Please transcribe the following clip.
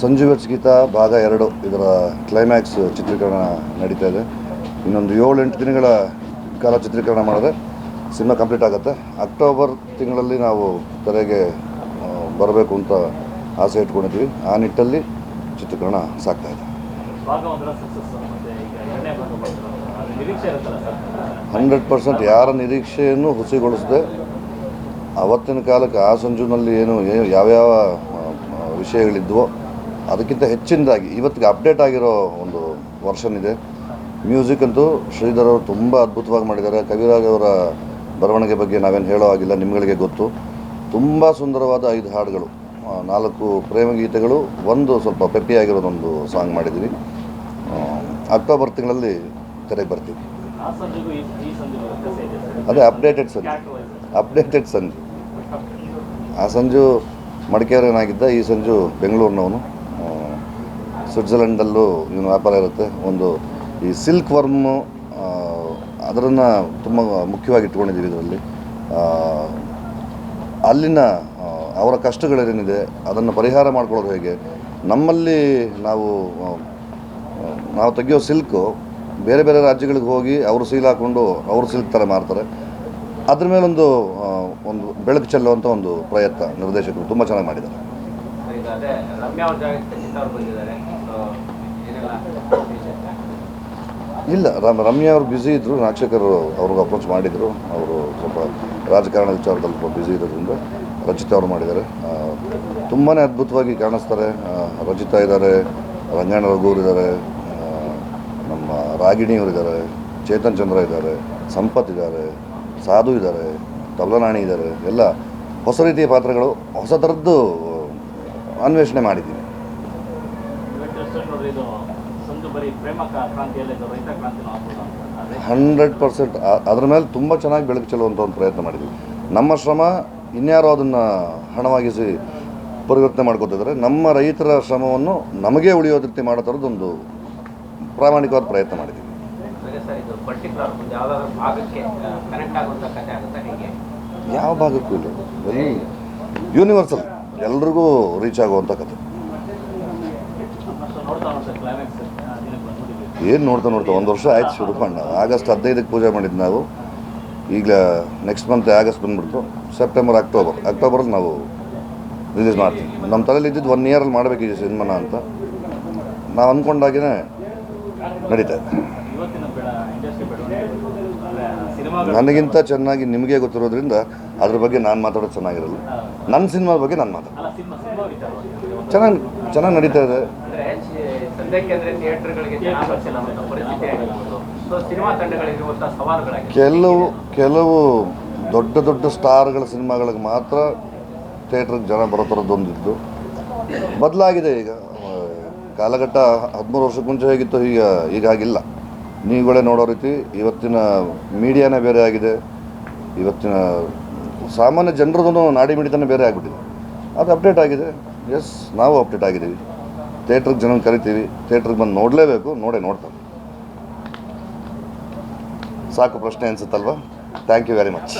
ಸಂಜು ಗೀತಾ ಭಾಗ ಎರಡು ಇದರ ಕ್ಲೈಮ್ಯಾಕ್ಸ್ ಚಿತ್ರೀಕರಣ ನಡೀತಾ ಇದೆ. ಇನ್ನೊಂದು ಏಳು ಎಂಟು ದಿನಗಳ ಕಾಲ ಚಿತ್ರೀಕರಣ ಮಾಡಿದ್ರೆ ಸಿನಿಮಾ ಕಂಪ್ಲೀಟ್ ಆಗುತ್ತೆ. ಅಕ್ಟೋಬರ್ ತಿಂಗಳಲ್ಲಿ ನಾವು ತೆರೆಗೆ ಬರಬೇಕು ಅಂತ ಆಸೆ ಇಟ್ಕೊಂಡಿದ್ವಿ ಆ ನಿಟ್ಟಲ್ಲಿ ಚಿತ್ರೀಕರಣ ಸಾಕ್ತಾ ಇದೆ. ಹಂಡ್ರೆಡ್ ಪರ್ಸೆಂಟ್ ಯಾರ ನಿರೀಕ್ಷೆಯನ್ನು ಹುಸಿಗೊಳಿಸದೆ ಅವತ್ತಿನ ಕಾಲಕ್ಕೆ ಆ ಸಂಜುನಲ್ಲಿ ಏನು ಯಾವ್ಯಾವ ವಿಷಯಗಳಿದ್ವೋ. ಅದಕ್ಕಿಂತ ಹೆಚ್ಚಿನದಾಗಿ ಇವತ್ತಿಗೆ ಅಪ್ಡೇಟ್ ಆಗಿರೋ ಒಂದು ವರ್ಷನ್ ಇದೆ. ಮ್ಯೂಸಿಕ್ ಅಂತೂ ಶ್ರೀಧರ್ ಅವರು ತುಂಬ ಅದ್ಭುತವಾಗಿ ಮಾಡಿದ್ದಾರೆ. ಕವಿರಾಜ್ ಅವರ ಬರವಣಿಗೆ ಬಗ್ಗೆ ನಾವೇನು ಹೇಳೋ ಆಗಿಲ್ಲ ನಿಮ್ಗಳಿಗೆ ಗೊತ್ತು. ತುಂಬ ಸುಂದರವಾದ ಐದು ಹಾಡುಗಳು ನಾಲ್ಕು ಪ್ರೇಮ ಗೀತೆಗಳು, ಒಂದು ಸ್ವಲ್ಪ ಪೆಪ್ಪಿಯಾಗಿರೋದೊಂದು ಸಾಂಗ್ ಮಾಡಿದ್ದೀವಿ ಅಕ್ಟೋಬರ್ ತಿಂಗಳಲ್ಲಿ ತೆರೆಗೆ ಬರ್ತೀವಿ. ಅದೇ ಅಪ್ಡೇಟೆಡ್ ಸಂಜು. ಅಪ್ಡೇಟೆಡ್ ಸಂಜು. ಆ ಸಂಜು ಮಡಿಕೇರಿನಾಗಿದ್ದ ಈ ಸಂಜು ಬೆಂಗಳೂರಿನವನು. ಸ್ವಿಟ್ಜರ್ಲೆಂಡಲ್ಲೂ ಇವನು ವ್ಯಾಪಾರ ಇರುತ್ತೆ. ಒಂದು ಈ ಸಿಲ್ಕ್ ವರ್ಮು ಅದರನ್ನು ತುಂಬ ಮುಖ್ಯವಾಗಿ ಇಟ್ಕೊಂಡಿದ್ದೀವಿ ಇದರಲ್ಲಿ ಅಲ್ಲಿನ ಅವರ ಕಷ್ಟಗಳೇನಿದೆ, ಅದನ್ನು ಪರಿಹಾರ ಮಾಡ್ಕೊಳ್ಳೋದು ಹೇಗೆ? ನಮ್ಮಲ್ಲಿ ನಾವು ನಾವು ತೆಗೆಯೋ ಸಿಲ್ಕು ಬೇರೆ ಬೇರೆ ರಾಜ್ಯಗಳಿಗೆ ಹೋಗಿ ಅವರು ಸೀಲ್ ಹಾಕ್ಕೊಂಡು ಅವರು ಸಿಲ್ಕ್ ಥರ ಮಾರ್ತಾರೆ. ಅದ್ರ ಮೇಲೊಂದು ಒಂದು ಬೆಳಕು ಚೆಲ್ಲುವಂಥ ಒಂದು ಪ್ರಯತ್ನ ನಿರ್ದೇಶಕರು ತುಂಬ ಚೆನ್ನಾಗಿ ಮಾಡಿದ್ದಾರೆ. ಇಲ್ಲ ರಮ್ ರಮ್ಯಾ ಅವರು ಬ್ಯುಸಿ ಇದ್ದರು ನಾಕ್ಷಕರು ಅವ್ರಿಗೆ ಅಪ್ರೋಚ್ ಮಾಡಿದರು. ಅವರು ಸ್ವಲ್ಪ ರಾಜಕಾರಣ ವಿಚಾರದಲ್ಲಿ ಸ್ವಲ್ಪ ಬ್ಯುಸಿ ಇರೋದ್ರಿಂದ ರಚಿತಾ ಅವರು ಮಾಡಿದ್ದಾರೆ. ತುಂಬಾ ಅದ್ಭುತವಾಗಿ ಕಾಣಿಸ್ತಾರೆ. ರಜಿತಾ ರಚಿತಾ ಇದ್ದಾರೆ ರಂಗಣ್ಣ ರಘುವರು ಇದ್ದಾರೆ ನಮ್ಮ ರಾಗಿಣಿಯವರು ಇದ್ದಾರೆ ಚೇತನ್ ಚಂದ್ರ ಇದ್ದಾರೆ ಸಂಪತ್ ಇದ್ದಾರೆ ಸಾಧು ಇದ್ದಾರೆ, ತಬಲನಾಣಿ ಇದ್ದಾರೆ, ಎಲ್ಲ ಹೊಸ ರೀತಿಯ ಪಾತ್ರಗಳು ಹೊಸ ಥರದ್ದು ಅನ್ವೇಷಣೆ ಮಾಡಿದ್ದೀನಿ ಹಂಡ್ರೆಡ್ ಪರ್ಸೆಂಟ್ ಅದ್ರ ಮೇಲೆ ತುಂಬ ಚೆನ್ನಾಗಿ ಬೆಳಕು ಚೆಲ್ಲುವಂಥ ಒಂದು ಪ್ರಯತ್ನ ಮಾಡಿದ್ವಿ ನಮ್ಮ ಶ್ರಮ ಇನ್ಯಾರೋ ಅದನ್ನು ಹಣವಾಗಿಸಿ ಪರಿವರ್ತನೆ ಮಾಡ್ಕೋತಿದ್ದಾರೆ ನಮ್ಮ ರೈತರ ಶ್ರಮವನ್ನು ನಮಗೆ ಉಳಿಯೋ ರೀತಿ ಮಾಡೋ ಥರದ್ದೊಂದು ಪ್ರಾಮಾಣಿಕವಾದ ಪ್ರಯತ್ನ ಮಾಡಿದ್ವಿ ಹಾಗೆ ಸರ್ ಇದು ಪರ್ಟಿಕ್ಯುಲರ್ ಒಂದು ಯಾವ್ದಾದ್ರು ಭಾಗಕ್ಕೆ ಕನೆಕ್ಟ್ ಆಗುವಂಥ ಕಥೆ ಆಗುತ್ತಾ ಹೇಗೆ? ಯಾವ ಭಾಗಕ್ಕೂ ಇಲ್ಲ. ಬರೀ ಯೂನಿವರ್ಸಲ್ ಎಲ್ರಿಗೂ ರೀಚ್ ಆಗುವಂಥ ಕಥೆ. ಏನು ನೋಡ್ತಾ ನೋಡ್ತಾ? ಒಂದು ವರ್ಷ ಆಯ್ತು ಶುರು ಆಗಸ್ಟ್ ಹದಿನೈದಕ್ಕೆ ಪೂಜೆ ಮಾಡಿದ್ದು ನಾವು. ಈಗ ನೆಕ್ಸ್ಟ್ ಮಂತ್ ಆಗಸ್ಟ್ ಬಂದ್ಬಿಡ್ತು. ಸೆಪ್ಟೆಂಬರ್ ಅಕ್ಟೋಬರ್ ಅಕ್ಟೋಬರಲ್ಲಿ ನಾವು ರಿಲೀಸ್ ಮಾಡ್ತೀವಿ. ನಮ್ಮ ತಲೆಯಲ್ಲಿ ಇದ್ದಿದ್ದು ಒನ್ ಇಯರಲ್ಲಿ ಮಾಡಬೇಕಿದೆ ಸಿನಿಮಾನ ಅಂತ. ನಾವು ಅಂದ್ಕೊಂಡಾಗೇ ನಡೀತಾ ನನಗಿಂತ ಚೆನ್ನಾಗಿ ನಿಮಗೆ ಗೊತ್ತಿರೋದ್ರಿಂದ ಅದ್ರ ಬಗ್ಗೆ ನಾನು ಮಾತಾಡೋದು ಚೆನ್ನಾಗಿರಲ್ಲ. ನನ್ನ ಸಿನಿಮಾ ಬಗ್ಗೆ ನಾನು ಮಾತಾಡೋದು ಚೆನ್ನಾಗಿ ಚೆನ್ನಾಗಿ ನಡೀತಾ ಇದೆ. ಕೆಲವು ಕೆಲವು ದೊಡ್ಡ ದೊಡ್ಡ ಸ್ಟಾರ್ಗಳ ಸಿನಿಮಾಗಳಿಗೆ ಮಾತ್ರ ಥಿಯೇಟ್ರಿಗೆ ಜನ ಬರೋ ಥರದ್ದೊಂದಿದ್ದು. ಬದಲಾಗಿದೆ ಈಗ. ಕಾಲಘಟ್ಟ ಹದಿಮೂರು ವರ್ಷಕ್ಕೆ ಮುಂಚೆ ಹೇಗಿತ್ತು, ಈಗ ಈಗ ಹಾಗಿಲ್ಲ ನೀವುಗಳೇ ನೋಡೋ ರೀತಿ ಇವತ್ತಿನ ಮೀಡಿಯಾನೇ ಬೇರೆ ಆಗಿದೆ. ಇವತ್ತಿನ ಸಾಮಾನ್ಯ ಜನರದೂ ನಾಡಿ ಮಿಡಿತನೇ ಬೇರೆ ಆಗಿಬಿಟ್ಟಿದೆ. ಅದು ಅಪ್ಡೇಟ್ ಆಗಿದೆ. ಎಸ್ ನಾವು ಅಪ್ಡೇಟ್ ಆಗಿದ್ದೀವಿ. ಥಿಯೇಟ್ರಿಗೆ ಜನ ಕರಿತೀವಿ. ಥಿಯೇಟ್ರಿಗೆ ಬಂದು ನೋಡಲೇಬೇಕು. ನೋಡೇ ನೋಡ್ತಾರೆ. ಸಾಕು ಪ್ರಶ್ನೆ ಅನಿಸುತ್ತಲ್ವಾ? Thank you very much